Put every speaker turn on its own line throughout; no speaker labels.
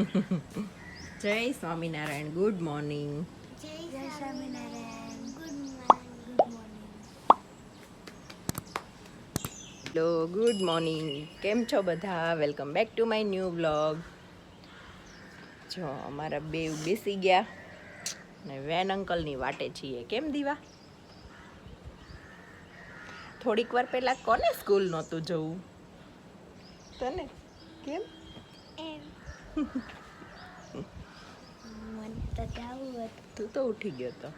જય Swaminarayan good morning.
Jay Swaminarayan good morning.
Hello good morning. કેમ છો બધા? Welcome back to my new blog જો અમારા બે બેસી ગયા. ને વેન અંકલની વાટે છીએ. કેમ દીવા? થોડીક વાર પહેલા કોને સ્કૂલ નહોતું જવું? તને? કેમ?
એમ. મને તો જવું હતું.
તું તો ઉઠી ગયો તો.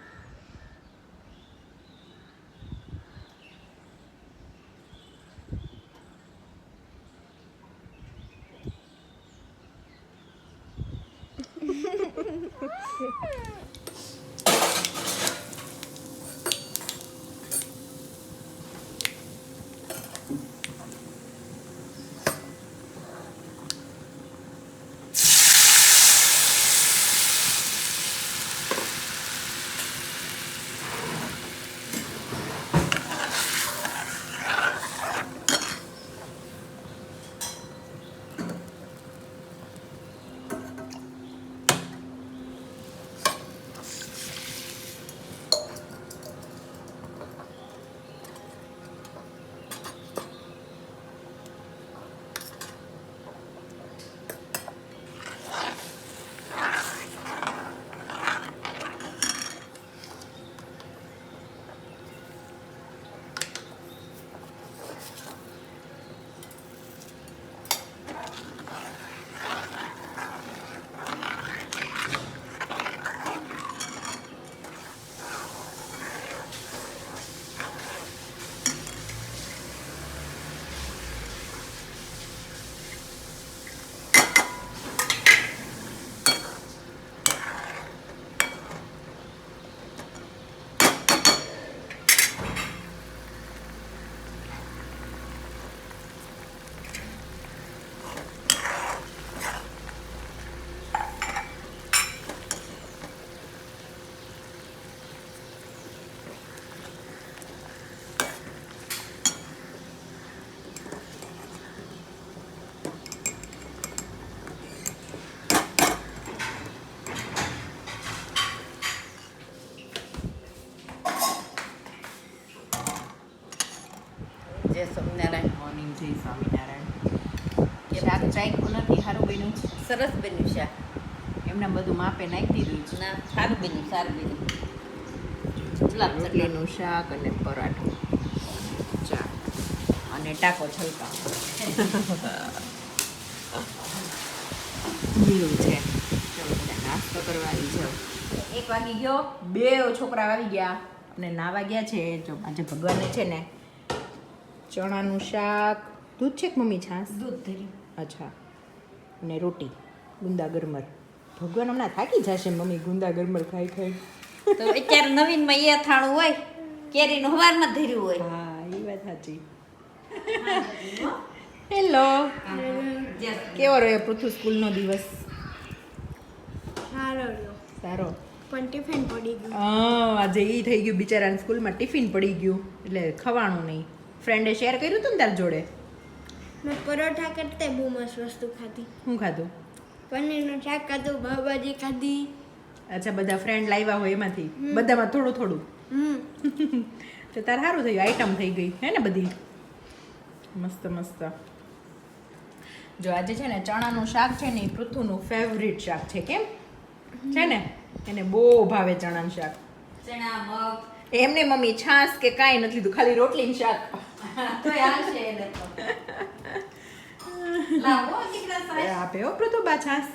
સરસ બન્યું શાક
એમને બધું માપે નાખી દીધું છે.
ના સારું બન્યું સારું બન્યું.
રોટલીનું શાક અને પરાઠો. ચા. અને ટાકો છલકા. જીરું છે. નાસ્તો કરવા આવી જાઓ. એક વાગી ગયો. બે છોકરા આવી ગયા અને નાવા ગયા છે. જો આજે ભગવાનને છે ને ચણાનું શાક. દૂધ છે કે મમ્મી છાસ
દૂધ ધરી
અચ્છા. અને રોટી ગુંદા ગરમર. ભગવાન હમણાં થાકી જશે મમ્મી ગુંદા ગરમર ખાઈ ખાઈ.
તો અત્યારે નવીનમાં એ અથાણું હોય કેરીનું હવારમાં ધર્યું હોય.
હા એ વાત સાચી. હેલો કેવો રહ્યો પૃથુ સ્કૂલનો દિવસ?
સારો
સારો.
પણ ટિફિન પડી ગયું.
હા આજે એ થઈ ગયું બિચારાને સ્કૂલમાં ટિફિન પડી ગયું. એટલે ખવાનું નહીં. ફ્રેન્ડે શેર કર્યું હતું ને તાર જોડે?
મેં પરોઠા કરતા બહુ મસ્ત વસ્તુ ખાધી.
શું ખાધું?
પનીરનું શાક ખાધું ભાવભાજી ખાધી.
અચ્છા બધા ફ્રેન્ડ લાવ્યા હોય એમાંથી? બધામાં થોડું થોડું? તો તાર સારું થયું આઈટમ થઈ ગઈ હે ને બધી? મસ્ત મસ્ત. જો આજે છે ને ચણાનું શાક છે ને એ પૃથ્વીનું ફેવરિટ શાક છે કેમ? છે ને? એને બહુ ભાવે ચણાનું શાક.
ચણા મગ.
એમને મમ્મી છાસ કે કાંઈ નથી લીધું ખાલી રોટલીનું શાક. આપે હો પૃથુબા છાસ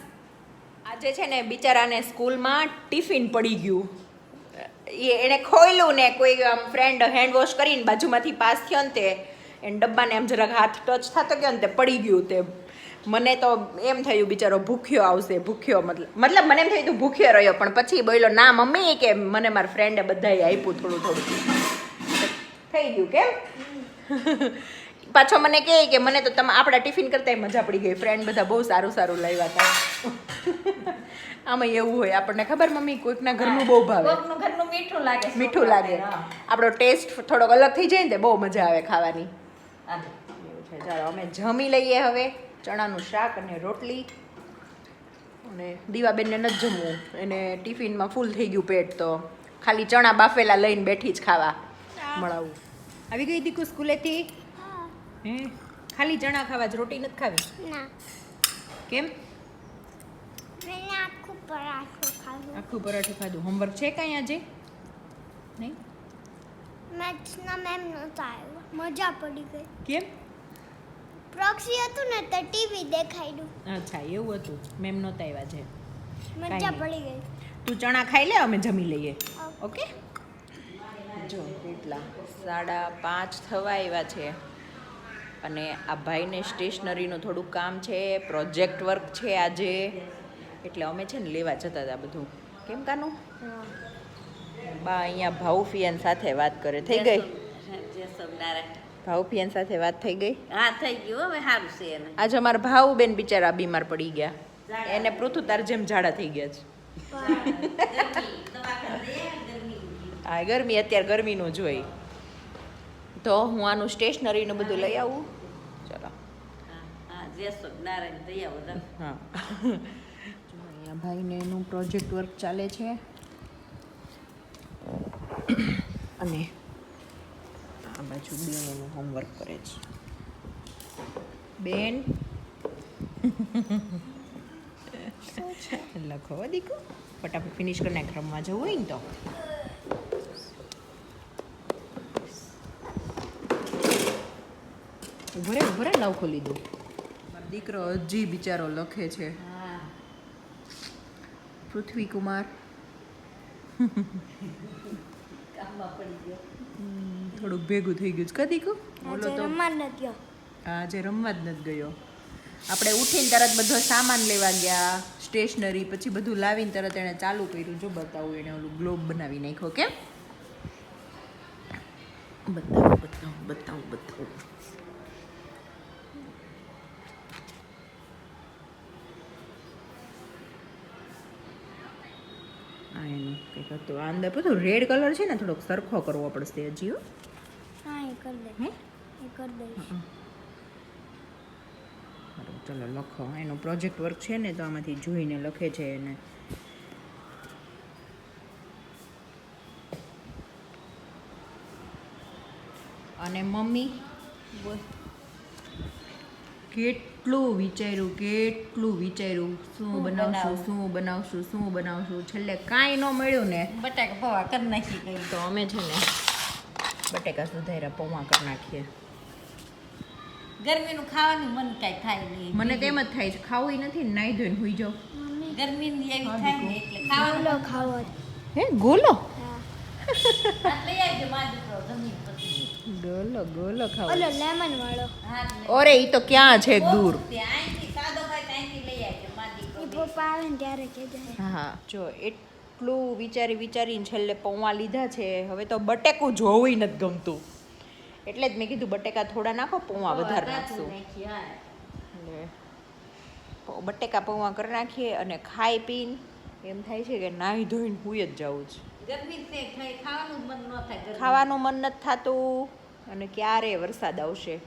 આજે છે ને બિચારાને સ્કૂલમાં ટિફિન પડી ગયું. એ એણે ખોયલું ને કોઈ આમ ફ્રેન્ડ હેન્ડ વોશ કરીને બાજુમાંથી પાસ થયો ને તે એને ડબ્બાને આમ જરાક હાથ ટચ થતો ગયો ને તે પડી ગયું તે. મને તો એમ થયું બિચારો ભૂખ્યો આવશે ભૂખ્યો મતલબ મતલબ મને એમ થયું તું ભૂખ્યો રહ્યો પણ પછી બોલ્યો ના મમ્મી કે મને મારા ફ્રેન્ડે બધાએ આપ્યું થોડું થોડું. થઈ ગયું કેમ? પાછો મને કહે કે મને તો તમે આપણા ટિફિન કરતાંય મજા પડી ગઈ. ફ્રેન્ડ બધા બહુ સારું સારું લાવ્યા હતા. આમાં એવું હોય આપણને ખબર મમ્મી કોઈકના ઘરનું બહુ ભાવે.
ઘરનું મીઠું લાગે
મીઠું લાગે. આપણો ટેસ્ટ થોડોક અલગ થઈ જાય ને તે બહુ મજા આવે ખાવાની. એવું છે. ચાલો અમે જમી લઈએ હવે ચણાનું શાક અને રોટલી. અને દીવાબેનને નથી જમવું. એને ટિફિનમાં ફૂલ થઈ ગયું પેટ તો ખાલી ચણા બાફેલા લઈને બેઠી જ ખાવા. મળાવું. આવી ગઈ દીકુ સ્કૂલેથી? હે. ખાલી ચણા ખાવા જ રોટી નથી ખાવી?
ના.
કેમ?
આખું પરાઠું ખાધું.
આખું પરાઠું ખાધું. હોમવર્ક છે કાંઈ આજે? નહીં?
મેથ્સના મેમ નહોતા આવ્યો. મજા પડી ગઈ.
કેમ?
પ્રોક્સી હતું ને તો ટીવી દેખાડ્યું
અચ્છા એવું હતું. મેમ નહોતા આવ્યા છે
મજા પડી ગઈ.
તું ચણા ખાઈ લે અમે જમી લઈએ.
ઓકે.
જો કેટલા? સાડા પાંચ થવા આવ્યા છે. અને આ ભાઈને સ્ટેશનરીનું થોડું કામ છે પ્રોજેક્ટ વર્ક છે આજે. એટલે અમે છે ને લેવા જતા હતા બધું. કેમ કાનું? બા અહીંયા ભાઉફિયન સાથે વાત કરે. થઈ ગઈ. ભાઉફિયન સાથે વાત થઈ ગઈ?
હા થઈ ગયું હવે સારું છે
આજે અમારા ભાઉ બેન બિચારા બીમાર પડી ગયા. એને પૃથુ તાર જેમ ઝાડા થઈ ગયા છે
ગરમી દવાખાને જઈએ, ગરમી
આ ગરમી અત્યારે ગરમીનું જોઈ. તો હું આનું સ્ટેશનરીનું બધું લઈ આવું. ચલો.
હા.
અહીંયા ભાઈને એનું પ્રોજેક્ટ વર્ક ચાલે છે. અને આ બાજુ બેન એનું હોમવર્ક કરે છે. બેન? લખો હો દીકુ ફટાફટ ફિનિશ કરી નાખ રમવા જવું હોય ને તો. ઊભો રે લવ ખોલી દઉં મારો દીકરો હજી બિચારો લખે છે.
હા.
પૃથ્વી કુમાર થોડુંક ભેગું થઈ ગયું છે. કદી કુ બોલો તો
રમવા નથી ગયો.
આજે રમવા જ નથી ગયો. આપણે ઉઠીને તરત બધો સામાન લેવા ગયા સ્ટેશનરી પછી બધું લાવીને તરત એણે ચાલુ કર્યું. જો બતાવું એણે ઓલું ગ્લોબ બનાવી નાખ્યો કેમ? બતાવું બતાવું બતાવું બતાવું. આ એનું કંઈક હતું. આ અંદર બધું રેડ કલર છે ને થોડોક સરખો કરવો પડશે હજી હા.
એ કરી દે
હે?
એ કરી દઈશ.
ચલો લખો. એનો પ્રોજેક્ટ વર્ક છે ને તો આમાંથી જોઈને લખે છે એને. અને મમ્મી કેટલું વિચાર્યું કેટલું વિચાર્યું? શું બનાવશું શું બનાવશું શું બનાવશું? છેલ્લે કાંઈ ન મળ્યું ને.
બટાકા પૌવા કરી નાખી
તો અમે છે ને બટેકા સુધાર્યા પૌવા કરી નાખીએ.
ગરમીનું ખાવાનું મન કાંઈ થાય નહીં.
મને તેમ જ થાય છે ખાવું નથી નાહી ધોઈને હોઈ જાઉં.
ગરમીની એવી થાય ને એટલે ખાવાનું.
ખાવો.
હે ગોલો?
હા.
લઈ આવજો મારો દીકરો જમીન
ગોલો ગોલો ખાવ.
ઓલો લેમન વાળો.
ઓરે ઈ તો ક્યાં છે દૂર?
ત્યાંથી સાદો ખાય ત્યાંથી લઈ આવજો માદી
એ પપ્પા આવે ને ત્યારે કહેજે
હા જો એટલું વિચારી વિચારીને છેલ્લે પૌવા લીધા છે. હવે તો બટેકું જોવું નથી ગમતું. એટલે જ મેં કીધું બટેકા થોડા નાખો પૌવા વધારે નાખશું. એટલે બટેકા પૌવા કરી નાખીએ અને ખાઈ પીને એમ થાય છે કે નાહી ધોઈને હુઈ જ જવું છે.
ગરમી છે ખાવાનું મન ન થાય
ખાવાનું મન નથી થતું. અને ક્યારે વરસાદ આવશે?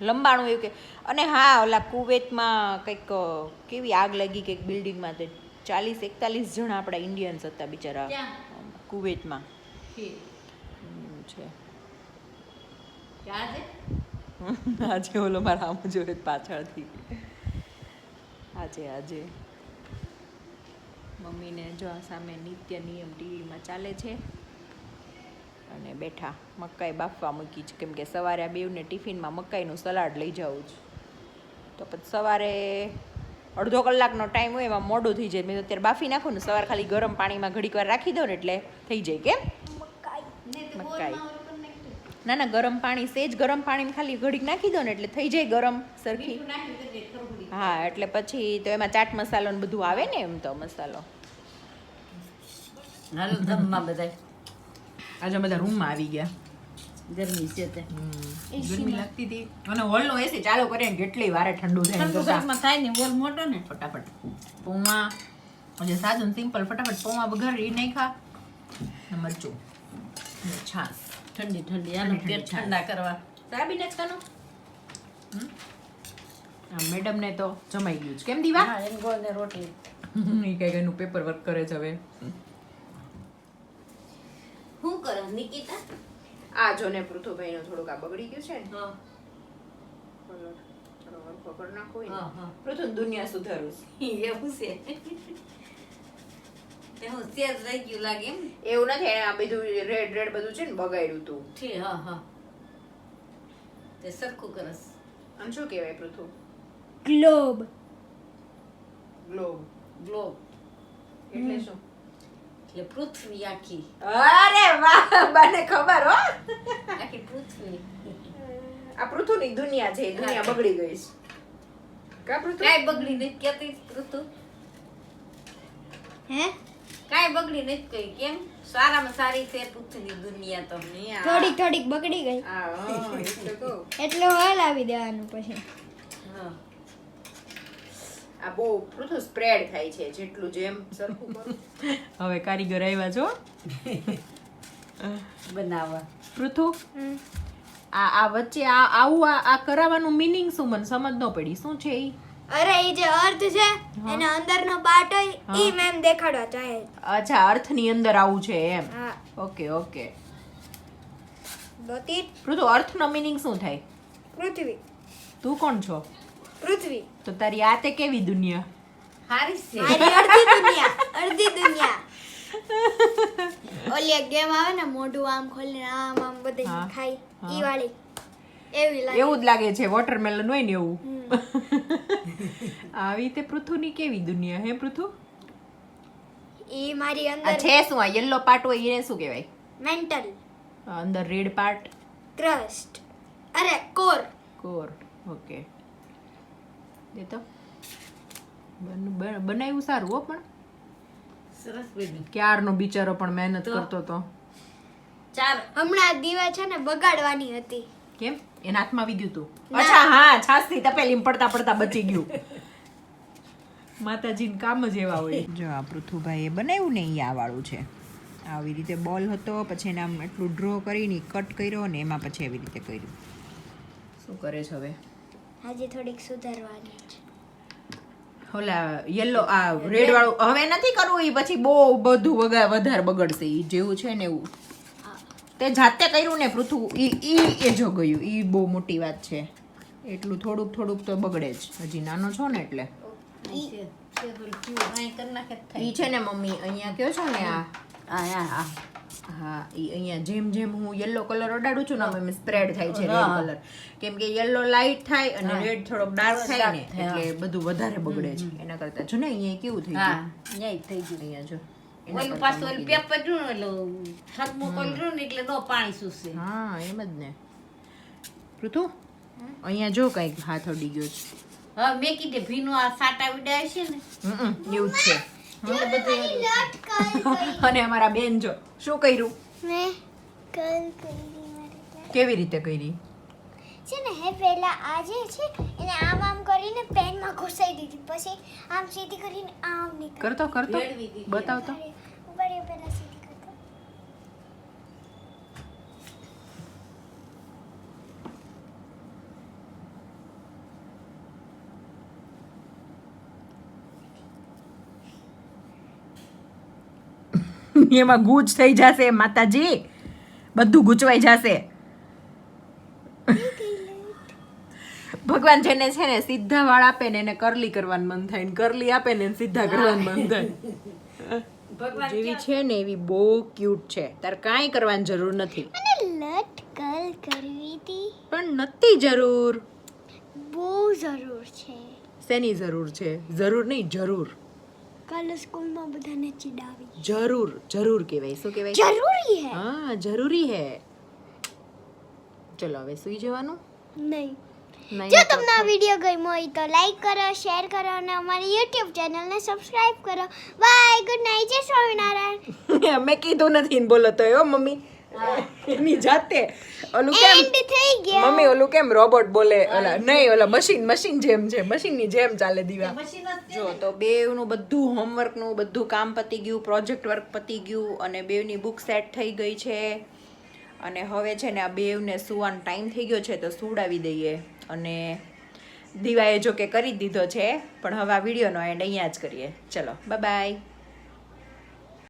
લંબાણું એવું કે. અને હા ઓલા કુવેતમાં કંઈક કેવી આગ લાગી કંઈક બિલ્ડિંગમાં તે ચાલીસ એકતાલીસ જણા આપણા ઇન્ડિયન્સ હતા બિચારા કુવેતમાં. છે.
આજે?
ઓલો મારા આમ જોવે પાછળથી. આજે આજે. મમ્મીને જો આ સામે નિત્ય નિયમ ટીવીમાં ચાલે છે. અને બેઠા મકાઈ બાફવા મૂકી છે. કેમ કે સવારે આ બેવને ટિફિનમાં મકાઈનું સલાડ લઈ જાઉં છું. તો પછી સવારે અડધો કલાકનો ટાઈમ હોય એમાં મોડું થઈ જાય. મેં તો અત્યારે બાફી નાખું ને સવાર ખાલી ગરમ પાણીમાં ઘડીક વાર રાખી દઉં ને એટલે થઈ જાય કેમ?
મકાઈ.
ના ના ગરમ પાણી સેજ ગરમ પાણીમાં ખાલી ઘડીક નાખી દો ને એટલે થઈ જાય ગરમ સરખી. હા એટલે પછી તો એમાં ચાટ મસાલો ને બધું આવે ને એમ તો મસાલો.
હાલો જમવા બધાય.
આજે બધા રૂમમાં આવી ગયા.
ગરમી છે તે.
ગરમી લાગતી હતી. અને હોલનો એસી ચાલુ કરીને કેટલી વારે ઠંડુ થાય
થાય ને મોટો ને.
ફટાફટ. પૌવા સાદું સિમ્પલ ફટાફટ પૌવા વઘારી નાખ્યા. ખા મરચું. ને છાશ.
ઠંડી ઠંડી. આનું
ઠંડી
પેટ
છાશ.
ઠંડા કરવા.
સાબી નાખવાનો? મેડમ ને તો જમાઈ ગયું છે. કેમ દીવા?
હા એમ ગોળ ને રોટલી
કઈ કંઈક પેપર વર્ક કરે છે હવે.
શું કરે? નિકિતા?
આ જો ને પૃથુભાઈ નું થોડુંક આ બગડી ગયું છે ને.
હા. હા,
ને. પૃથુ દુનિયા સુધારું છે.
એવું છે. તે રહી ગયું લાગે એમ
એવું નથી એને આ બધું રેડ રેડ બધું છે ને બગાડ્યું તું.
ઠીક હા હા. તે સરખું કરસ.
આમ શું કહેવાય પૃથુ?
ગ્લોબ.
ગ્લોબ.
ગ્લોબ.
એટલે શું?
એટલે પૃથ્વી આખી.
અરે વાહ બને ખબર હો.
આખી પૃથ્વી.
આ પૃથ્વીની દુનિયા છે દુનિયા બગડી ગઈ છે. કા પૃથ્વી?
કાઈ બગડી નથી કેતી પૃથ્વી.
હે?
કાઈ બગડી નથી કઈ કેમ? સારામાં સારી છે પૃથ્વી દુનિયા તો
નહીં,
થોડીક થોડીક બગડી ગઈ.
હા,
એટલે હલાવી દેવાનું પછી.
હા.
આ બહુ પૃથું સ્પ્રેડ થાય છે જેટલું જેમ સરખું હવે કારીગર આવ્યા છો.
બનાવવા.
પૃથું આ આ વચ્ચે આ આવું આ આ કરાવવાનું મિનિંગ શું? મને સમજ ન પડી. શું છે એ
અરે એ જે અર્થ છે એના અંદરનો પાર્ટ હોય ઈ મેમ દેખાડવા ચાહે
અચ્છા અર્થની અંદર આવું છે એમ.
હા.
Okay okay. પૃથુ અર્થનો મિનિંગ શું થાય?
પૃથ્વી.
તું કોણ છો?
પૃથ્વી.
તો તારી આ તે કેવી દુનિયા?
હારી છે.
મારી અડધી દુનિયા અડધી દુનિયા. ઓલી એક ગેમ આવે ને મોઢું આમ ખોલીને આમ આમ બધે
હા.
ખાઈ
હા.
ઈ વાળી. એવી લાગે.
એવું જ લાગે છે વોટરમેલન હોય ને એવું. આવી રીતે પૃથુની કેવી દુનિયા હે પૃથુ
ઈ મારી
આ
અંદર
છે શું? આ યલો પાર્ટ હોય એને શું કહેવાય?
મેન્ટલ
આ અંદર રેડ પાર્ટ
ક્રસ્ટ અરે કોર
કોર ઓકે દે તો બન- બન- બનાવ્યું સારું હો પણ.
સરસ બની
ક્યારનો બિચારો પણ મહેનત કરતો તો.
ચાર.
હમણાં દીવા છે ને બગાડવાની હતી.
કેમ? એના હાથમાં આવી ગયું તું?
ના.
અચ્છા હા છાસથી તપેલી પડતા પડતા બચી ગયું. માતાજીને કામ જ એવા હોય. જો આ પૃથુભાઈએ બનાવ્યું ને એ આ વાળું છે. આવી રીતે બોલ હતો પછી એને આમ એટલું ડ્રો કરીને કટ કર્યો ને એમાં પછી એવી રીતે કર્યું. શું કરે છે હવે?
આજે થોડીક સુધારવાની છે.
ઓલા યલો આ રેડ વાળું હવે નથી કરવું એ પછી બહુ બધું વગા વધારે બગડશે એ જેવું છે ને એવું. તે જાતે કર્યું ને પૃથુ ઈ ઈ એ જો ગયું ઈ બહુ મોટી વાત છે. એટલું થોડુંક થોડુંક તો બગડે જ. હજી નાનો છો ને એટલે. ઈ છે ને મમ્મી અહીંયા કયો છો ને આ?
હા હા. હા
એ અહીંયા જેમ જેમ હું યલો કલર અડાડું છું ને એમ સ્પ્રેડ થાય છે રેડ કલર કેમ કે યલો લાઈટ થાય અને રેડ થોડોક ડાર્ક થાય ને એટલે બધું વધારે બગડે છે. એના કરતા. જો ને અહીંયા કેવું થઈ ગયું?
ન્યાય થઈ ગયું.
અહીંયા જો
ઓલું પાછું ઓલું પેપર રહ્યું ને એટલે રહ્યું ને એટલે નો પાણી સૂસે
હા એમ જ ને. પૃથુ અહીંયા જો કંઈક હાથ અડી ગયો છે.
હવે મેં કીધે ભીનું આ સાટા વિડાય છે ને.
એવું જ છે. અને અમારા બેન જો શું કર્યું?
મેં કલ કરી
કેવી રીતે કરી?
છે ને હે પહેલા આ જે છે એને આમ આમ કરીને પેનમાં ઘુસાઈ દીધી. પછી આમ સીધી કરીને આમ નીકળ.
કરતો કરતો. બતાવતો.
ઉપર એ પહેલા
એમાં ગૂંચ થઈ જશે માતાજી. બધું ગૂંચવાઈ જશે. ભગવાન જેને છે ને સીધા વાળ આપે ને એને કરલી કરવાનું મન થાય ને કરલી આપે ને સીધા કરવાનું મન થાય.
ભગવાન
જેવી છે ને એવી બહુ ક્યુટ છે. તારે કાંઈ કરવાની જરૂર નથી.
મને લટકલ કરવી હતી.
પણ નથી જરૂર.
બહુ જરૂર છે.
શેની જરૂર છે? જરૂર નહીં જરૂર.
કાલે સ્કૂલમાં બધાને ચીડાવી.
જરૂર જરૂર કહેવાય. શું કહેવાય?
જરૂરી હે?
હા જરૂરી હે. ચલો હવે સુઈ જવાનું?
નહીં. જો તમને આ વીડિયો ગમ્યો હોય તો લાઈક કરો શેર કરો અને અમારી યુટ્યુબ ચેનલને સબસ્ક્રાઇબ કરો. બાય ગુડ નાઇટ જય સ્વામિનારાયણ.
મેં કીધું નથી બોલો તો એવો મમ્મી. એની જાતે. ઓલું કેમ?
એન્ડ થઈ ગયા.
મમ્મી ઓલું કેમ રોબોટ બોલે? ઓલા નહીં ઓલા મશીન મશીન જેમ છે મશીનની જેમ ચાલે દીવા.
મશીન જો
તો બેવનું બધું હોમવર્કનું બધું કામ પતી ગયું પ્રોજેક્ટ વર્ક પતી ગયું અને બેવની બુક સેટ થઈ ગઈ છે. અને હવે છે ને આ બેવને સુવાનો ટાઈમ થઈ ગયો છે તો સુવડાવી દઈએ. અને દીવાએ જો કે કરી દીધો છે પણ હવે આ વિડીયોનો એન્ડ અહીંયા જ કરીએ. ચલો બાય